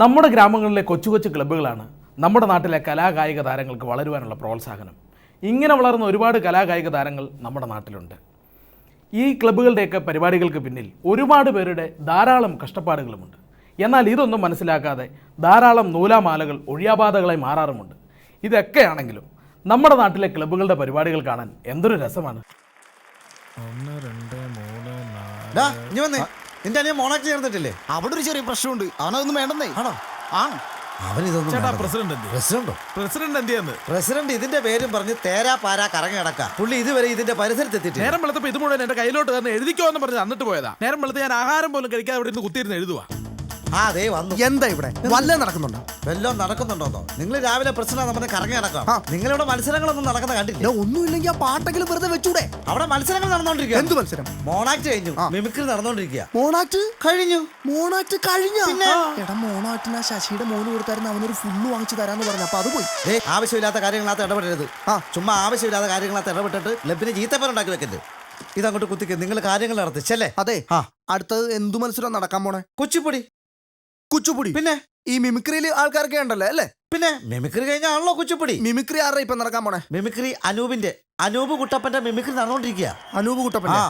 നമ്മുടെ ഗ്രാമങ്ങളിലെ കൊച്ചു കൊച്ചു ക്ലബ്ബുകളാണ് നമ്മുടെ നാട്ടിലെ കലാകായിക താരങ്ങൾക്ക് വളരുവാനുള്ള പ്രോത്സാഹനം. ഇങ്ങനെ വളർന്ന ഒരുപാട് കലാകായിക താരങ്ങൾ നമ്മുടെ നാട്ടിലുണ്ട്. ഈ ക്ലബ്ബുകളുടെയൊക്കെ പരിപാടികൾക്ക് പിന്നിൽ ഒരുപാട് പേരുടെ ധാരാളം കഷ്ടപ്പാടുകളുമുണ്ട്. എന്നാൽ ഇതൊന്നും മനസ്സിലാക്കാതെ ധാരാളം നൂലാമാലകൾ ഒഴിയാബാധകളായി മാറാറുമുണ്ട്. ഇതൊക്കെയാണെങ്കിലും നമ്മുടെ നാട്ടിലെ ക്ലബ്ബുകളുടെ പരിപാടികൾ കാണാൻ എന്തൊരു രസമാണ്. ഒന്ന് രണ്ട് മൂന്ന് നാല് ഡാ, ഇനി വന്നേ. നിന്റെ അനിയൻ മോണാക്ക് ചേർന്നിട്ടില്ലേ? അവിടെ ഒരു ചെറിയ പ്രശ്നമുണ്ട്. അവനൊന്നും വേണ്ടെന്നേ. ആണോ? ആ അവൻ ഇതൊന്നും ചേട്ടാ വേണ്ടത്. പ്രസിഡന്റ് എന്ത് പ്രസിഡന്റോ? പ്രസിഡന്റ് എന്തിയെന്ന്? പ്രസിഡന്റ് ഇതിന്റെ പേരും പറഞ്ഞ് തേരാ പാരാ കറങ്ങി കിടക്കാം പുള്ളി ഇതുവരെ ഇതിന്റെ പരിസരത്ത് എത്തിയിട്ടില്ല. നേരം വെളുത്തപ്പോ ഇത് മുഴുവൻ എന്റെ കയ്യിലോട്ട് തന്നെ എഴുതിക്കോ എന്ന് പറഞ്ഞ് തന്നിട്ട് പോയതാ. നേരം വെളുത്ത് ഞാൻ ആഹാരം പോലും കഴിക്കാതെ ഇവിടെ ഇരുന്ന് കുത്തിയിരുന്ന് എഴുതുവാ. ആ ദേ വന്നു. എന്താ ഇവിടെ? വല്ല നടക്കുന്നുണ്ടോ? വല്ലതും നടക്കുന്നുണ്ടോ നിങ്ങൾ രാവിലെ പ്രശ്നം നമ്മുടെ കറങ്ങി നടക്കാം നിങ്ങളിവിടെ മത്സരങ്ങളൊന്നും നടക്കുന്ന കണ്ടില്ല ഒന്നുമില്ലെങ്കിൽ ആ പാട്ടെങ്കിലും വെറുതെ വെച്ചൂടെ? അവിടെ മത്സരങ്ങൾ നടന്നുകൊണ്ടിരിക്കുക എന്ത് മത്സരം? മോണാക്ട് കഴിഞ്ഞു. മിമിക്രി നടന്നോണ്ടിരിക്കുക മോണാറ്റ് കഴിഞ്ഞു. മോണാറ്റ് കഴിഞ്ഞു? എടാ മോണാറ്റിന് ആ ശശിയുടെ മോന് കൊടുത്തായിരുന്നു അവനൊരു ഫുള്ള് വാങ്ങിച്ചു തരാന്ന് പറഞ്ഞു. അപ്പൊ അത് പോയി. ദേ ആവശ്യമില്ലാത്ത കാര്യങ്ങളകത്ത് ഇടപെടരുത്. ആ. ചുമ്മാ ആവശ്യമില്ലാത്ത കാര്യങ്ങളകത്ത് ഇടപെട്ടിട്ട് ലബിന് ചീത്തപ്പൻ ഉണ്ടാക്കി വെക്കരുത്. ഇതങ്ങോട്ട് കുത്തിക്ക്. നിങ്ങൾ കാര്യങ്ങൾ നടത്തി. ചെല്ലേ? അതെ. ആ. അടുത്തത് എന്തു മത്സരം നടക്കാൻ പോണേ? കുച്ചിപ്പൊടി. കുച്ചുപുടി. പിന്നെ? ഈ മിമിക്രിയിൽ ആൾക്കാരൊക്കെ ഉണ്ടല്ലോ അല്ലേ? പിന്നെ? മിമിക്രി കഴിഞ്ഞാണല്ലോ കുച്ചിപ്പൊടി മിമിക്രി ആരുടെ ഇപ്പൊ നടക്കാൻ പോണേ? മിമിക്രി അനൂപിന്റെ. അനൂപ് കുട്ടപ്പന്റെ മിമിക്രി നടന്നുകൊണ്ടിരിക്കുക അനൂപ് കുട്ടപ്പൻ ആ.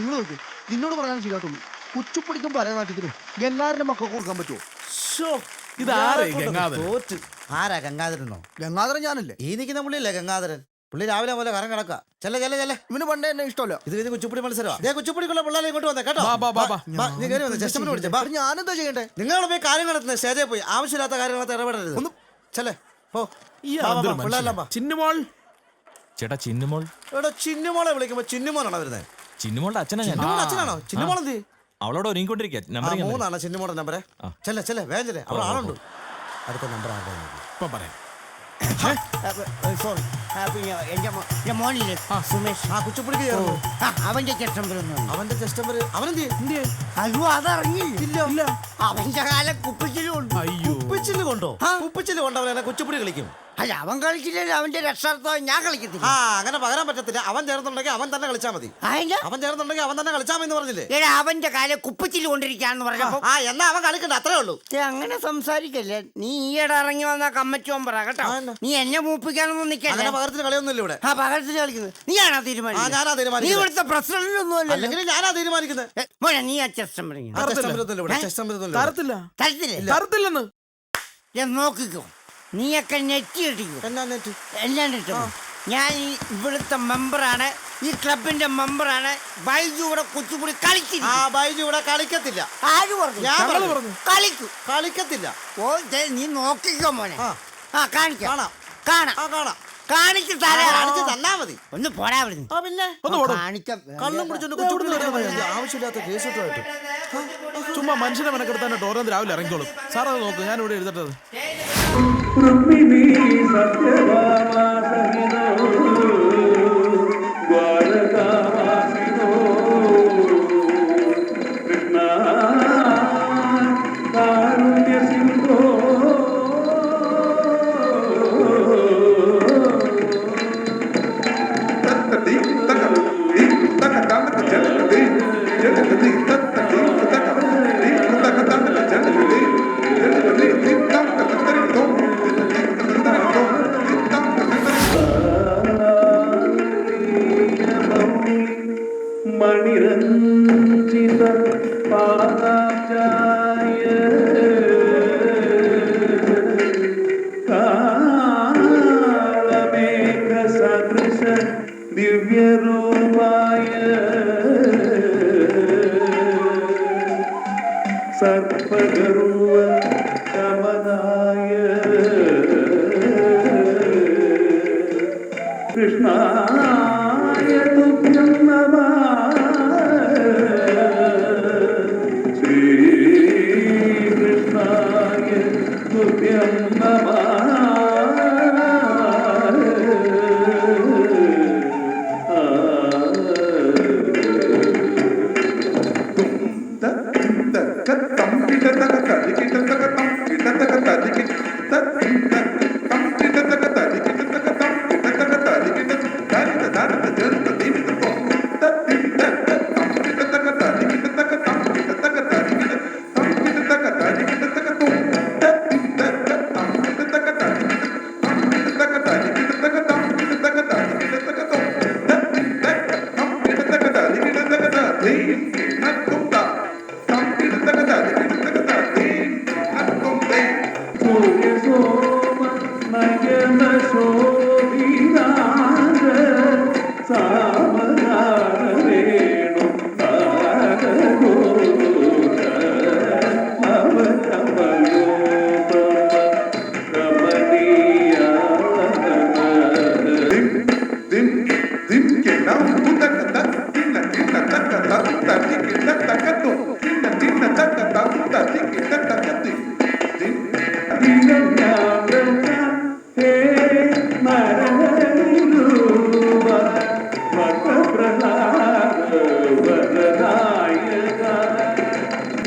നിങ്ങൾ നോക്ക് നിന്നോട് പറയാൻ ശരിയാത്തുള്ളൂ കുച്ചുപ്പിടിക്കും ഭരതനാട്യത്തിനും എല്ലാവരുടെ മക്കൾക്ക് കൊടുക്കാൻ പറ്റുമോ തോറ്റ്. ആരാ ഗംഗാധരനോ? ഗംഗാധരൻ ഞാനല്ലേ. ഈ നിൽക്കുന്ന പുള്ളിയല്ലേ ഗംഗാധരൻ? പുള്ളി രാവിലെ പോലെ കറങ്ങി കിടക്കുക ചെല്ല ചെല്ല ചെല്ല. ഇവന് പണ്ടേ എന്നെ ഇഷ്ടമല്ല. ഇത് കഴിഞ്ഞ് കുച്ചിപ്പൊടി മത്സരമാണ് ദേ കുച്ചിപ്പൊടിക്കുള്ള പിള്ളേരെ ഇങ്ങോട്ട് വന്നേ കേട്ടോ. ബാ, ബാ, ബാ, ബാ. ബാ, നീ കയറി വന്നേ ജസ്റ്റമിന് വിളിച്ചേ ഞാനെന്താ ചെയ്യണ്ടേ? നിങ്ങൾ പോയി കാര്യങ്ങൾ നടത്തുന്നത് സ്റ്റേജിൽ പോയി. ആവശ്യമില്ലാത്ത കാര്യങ്ങളൊക്കെ ഇടപെടരുത്. ഒന്ന് ചെല്ലേ പോ. ഈ ബാ, ബാ, എന്തൊരു ബാ, പിള്ളേരെല്ലാം. ചിന്നുമോൾ? ചേട്ടാ ചിന്നുമോൾ? എടാ ചിന്നുമോളെ വിളിക്കുമ്പോ ചിന്നുമോനാണോ വരുന്നത് ചിന്നുമോളുടെ അച്ഛനാ ഞാൻ. ചിന്നുമോളുടെ അച്ഛനാണോ? ചിന്നുമോൾ എന്ത് അവളോട് ഒരുങ്ങിക്കൊണ്ടിരിക്കുക നമ്പർ മൂന്നാണ് ചിന്നുമോളുടെ നമ്പരെ ചെല്ലേ ചെല്ലേ വേഗം അവൾ അവിടെ ആളുണ്ട്. അടുത്ത നമ്പർ ആരുടെ ഇപ്പൊ പറയാം. സോറി എന്റെ മോ- എന്റെ മോനില്ലേ? സുമേഷ്. ആ കുച്ചിപ്പൊടിക്ക് ചേർന്നു. ആ, അവന്റെ അവനെന്ത് ചെയ്യും? അയ്യോ അതറിഞ്ഞില്ല? അവന്റെ കാലം കുപ്പിച്ചിലും ഉണ്ട് അയ്യോ. ഉപ്പിച്ചിൽ കൊണ്ടോ? ഉപ്പിച്ചിൽ കൊണ്ടവനെ കുച്ചിപ്പൊടി കളിക്കും. അല്ല അവൻ കളിച്ചില്ലല്ലോ അവന്റെ രക്ഷാർത്ഥം ഞാൻ കളിക്കത്തില്ല. ആ അങ്ങനെ പകരാൻ പറ്റത്തില്ല. അവൻ ചേർന്നുണ്ടെങ്കിൽ അവൻ തന്നെ കളിച്ചാൽ മതി. അതിന്റെ അവൻ ചേർന്നുണ്ടെങ്കിൽ അവൻ തന്നെ കളിച്ചാൽ മതി പറഞ്ഞില്ലേ? എടാ അവന്റെ കാലം കുപ്പിച്ചിൽ കൊണ്ടിരിക്കാന്ന് പറഞ്ഞപ്പോ ആ എന്നാ അവൻ കളിക്കണ്ട. അത്രേ ഉള്ളൂ. ഏ, അങ്ങനെ സംസാരിക്കല്ലേ? നീ ഈയിടെ ഇറങ്ങി വന്ന കമ്മച്ചോൻ പറ കേട്ടോ? ആ, എന്നാ? നീ എന്നെ മൂപ്പിക്കാനൊന്നും നിക്കല്ലേ? അങ്ങനെ പകരത്തിന് കളിയൊന്നുമില്ല ഇവിടെ. ആ പകരത്തിൽ കളിക്കുന്നത്. നീയാണോ ആ, തീരുമാനിക്കുന്നത് ഞാനാ നീ തീരുമാനിക്കുന്നത് ഇവിടുത്തെ പ്രസിഡന്റ് ഒന്നും അല്ലല്ലോ അല്ലെങ്കിൽ ഞാനാ തീരുമാനിക്കുന്നത്. ഏ, മോനെ നീ ആ ചെസ്റ്റം. തരത്തില്ല. തരത്തില്ലേ. തരത്തില്ലെന്ന്. ഞാൻ നോക്കിക്കോ. നീയൊക്കെ നെറ്റി എന്താന്നിട്ട്? എല്ലാം ഇട്ടു ഞാൻ ഈ ഇവിടുത്തെ മെമ്പറാണ്. ഈ ക്ലബിന്റെ മെമ്പറാണ്. ബൈജു ഇവിടെ കുച്ചുപുടി ആ കളിച്ചില്ല ബൈജു ഇവിടെ കളിക്കത്തില്ല. ആര് പറഞ്ഞു? ഞാൻ പറഞ്ഞു. കളിക്കും കളിക്കൂ. കളിക്കത്തില്ല. ഓ നീ നോക്കിക്കോ മോനെ. ആ. ആ കാണിക്കാം. കാണാം. കാണാം. ആ കാണാം. കാണിച്ചു ആ, തരാം കാണിച്ച് തന്നാ മതി. ഒന്ന് പോടാ ആ പിന്നെ? കള്ളും കുടിച്ചോണ്ട്. ആവശ്യമില്ലാത്ത കേസ് ചുമ്മാ മനുഷ്യനെ മനക്കെടുത്താൻ ഓരോന്ന് രാവിലെ ഇറങ്ങിക്കോളും. സാറത് നോക്കും നോക്ക്. ഞാൻ ഇവിടെ എഴുതട്ടത് ರುಕ್ಮಿಣಿ ಸತ್ಯಭಾಮ ദിവ്യരൂപായ. സർപ്പഗരുവ കമനായ കൃഷ്ണായ തുഭ്യം നമ. തുഭ്യം നമഃ Please,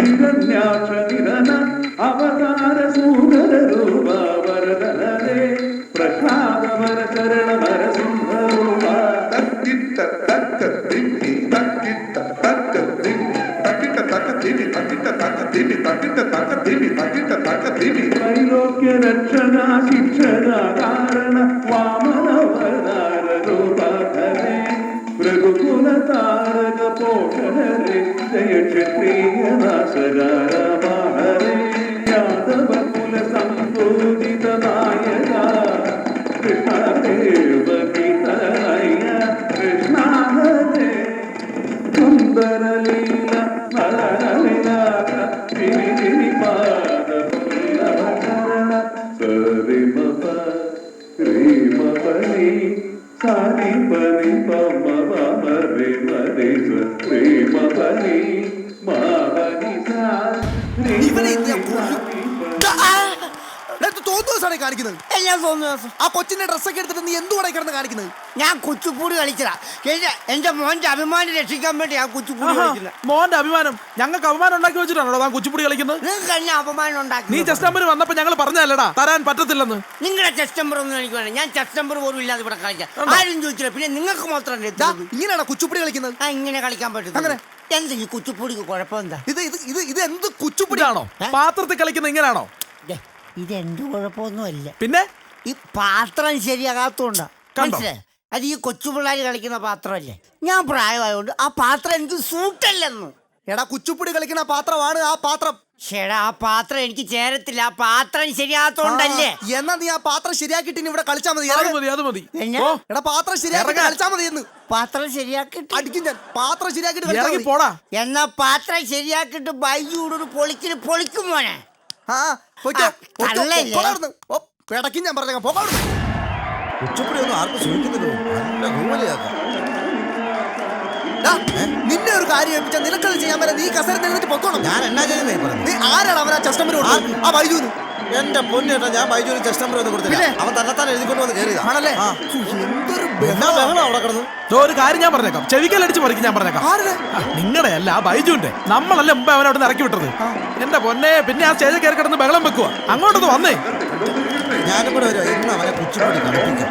ಹಿರಣ್ಯಾಕ್ಷಿರನ ಅವತಾರ ಸೂದರ ರೂಪ ವರದಲೇ ಪ್ರಹ್ಲಾದ ವರ ಚರಣ ವರ ಸುಂದರೂಪ ತಕ್ಕಿತ್ತ ತಕ್ಕ ದಿಟ್ಟಿ ತಕ್ಕಿತ್ತ ತಕ್ಕ ದಿಟ್ಟಿ ತಕ್ಕಿತ ತಕ್ಕ ದಿವಿ ತಕ್ಕಿತ ತಕ್ಕ ದಿವಿ ತಕ್ಕಿತ ತಕ್ಕ ದಿವಿ ತಕ್ಕಿತ ತಕ್ಕ ದಿವಿ ತ್ರೈಲೋಕ್ಯ ರಕ್ಷಣಾ ಶಿಕ್ಷಣ ಕಾರಣ ವಾಮ தோழரே ஜெயட்சத்திரிய நாசகாரமா സാരിപനി പമ മമ റിമതി ശ്രീമപനി മാമനി സാ ഇവനെ ഞാൻ ആ! നിനക്ക് തോന്നുന്നു സാറേ കാണിക്കുന്നത് എല്ലാം തോന്നുന്നു ആ കൊച്ചിന്റെ ഡ്രസ്സൊക്കെ എടുത്തിട്ട് നീ എന്തുകൂടെ കിടന്ന് കാണിക്കുന്നത്? ഞാൻ കുച്ചുപ്പൂടി കളിച്ചതാ. എന്റെ മോന്റെ അഭിമാനം രക്ഷിക്കാൻ വേണ്ടി ഞാൻ കുച്ചുപ്പൂടി മോന്റെ അഭിമാനം. ഞങ്ങൾക്ക് അഭിമാനം ഉണ്ടാക്കി വെച്ചിട്ടാണോ താൻ കുച്ചിപ്പുടി കളിക്കുന്നത്? നിങ്ങൾക്ക് കഴിഞ്ഞ അപമാനം ഉണ്ടാക്കി നീ ചെസ്റ്റ് നമ്പർ വന്നപ്പോ ഞങ്ങൾ പറഞ്ഞല്ലടാ തരാൻ പറ്റത്തില്ലെന്ന്. നിങ്ങളുടെ ചെസ്റ്റ് നമ്പർ ഒന്നും എനിക്ക് വേണം ഞാൻ ചെസ്റ്റ് നമ്പർ പോലും ഇല്ലാതെ ഇവിടെ കളിക്കാം. ആരും ചോദിച്ചില്ല. പിന്നെ നിങ്ങൾക്ക് മാത്രം? ഇങ്ങനെയാണോ കുച്ചുപ്പിടി കളിക്കുന്നത്? ആ ഇങ്ങനെ കളിക്കാൻ പറ്റും അങ്ങനെ? എന്താ ഈ കുച്ചുപ്പൂടിക്ക് കുഴപ്പമെന്താ? ഇത് ഇത് ഇത് ഇത് എന്ത് കുച്ചുപ്പിടി? ഇതാണോ? പാത്രത്തിൽ കളിക്കുന്ന ഇങ്ങനെയാണോ? ഇത് ഇത് എന്ത് കുഴപ്പമൊന്നുമല്ല. പിന്നെ? ഈ പാത്രം ശരിയാകാത്തോണ്ടാ കണ്ടോ? മനസ്സിലായി? അത് ഈ കൊച്ചു പിള്ളേർ കളിക്കുന്ന പാത്രമല്ലേ? ഞാൻ പ്രായമായതുകൊണ്ട് ആ പാത്രം എനിക്ക് സൂട്ടല്ലെന്ന്. എടാ കുച്ചുപ്പിടി കളിക്കുന്ന പാത്രമാണ് ആ പാത്രം. ചേടാ ആ പാത്രം എനിക്ക് ചേരത്തില്ല. ആ പാത്രം ശരിയാകാത്തോണ്ടല്ലേ ആ, എന്നാ നീ ആ പാത്രം ശരിയാക്കിട്ട് ഇനി ഇവിടെ കളിച്ചാ മതി. അത് ഇറങ്ങ്. മതി അത് മതി? ഓ എടാ പാത്രം ശരിയാക്കി. കളിച്ചാ മതി എന്ന് പാത്രം ശരിയാക്കിട്ട് അടിക്കും ഞാൻ. പാത്രം ശരിയാക്കിട്ട് കളിച്ചാ ഇറങ്ങി മതി. പോടാ. എന്നാ പാത്രം ശരിയാക്കിട്ട് ബൈജൂടൊരു പൊളിക്കിന് പൊളിക്കും മോനെ. ആ പൊയ്ക്കോ, ആ, പൊയ്ക്കോ, തള്ളല്ലേ? പൊക്കോ അവിടുന്ന്. ഓ, പിടയ്ക്കും ഞാൻ പറഞ്ഞേക്കാം പോകാം. ഉച്ചപ്പടി ഒന്നും ആർക്കും സൂചിക്കുന്നില്ലോ നല്ല നിന്നെ ഒരു കാര്യം ഏൽപ്പിച്ചാൽ നിനക്കത് ചെയ്യാൻ വരെ നീ കസര നിന്നിട്ട് പൊക്കോണം. ഞാൻ എന്നാ ചെയ്യുന്നേ പറഞ്ഞു നീ ആരാണ് അവനാ കസ്റ്റമർ കൊടുത്തത് ആ ബൈജുന് എന്റെ പൊന്നേട്ടാ ഞാൻ വൈദ്യൂര് ചെസ്റ്റ് നമ്പർ ഒന്നും കൊടുത്തില്ല അവൻ തന്നെത്താൻ എഴുതിക്കൊണ്ട് വന്ന് കയറിയതാ ആണല്ലേ? ആ. എന്തൊരു എന്നാ ബഹളം അവിടെ കിടന്നു? ഒരു കാര്യം ഞാൻ പറഞ്ഞേക്കാം. ചെവിക്കലടിച്ച് പറിക്കും ഞാൻ പറഞ്ഞേക്കാം. നിങ്ങളുടെ അല്ല ബൈജുവിന്റെ. നമ്മളല്ലേ മുമ്പ് അവനെ അവിടെ ഇറക്കി വിട്ടത്. എന്റെ പൊന്നെ പിന്നെ ആ സ്റ്റേജിൽ കയറി കിടന്ന് ബഹളം വെക്കുക അങ്ങോട്ടൊന്ന് വന്നേ. ഞാനും കൂടെ വരുമോ ഇന്ന് അവനെ കുച്ചിപ്പൊടി കളിപ്പിക്കാം.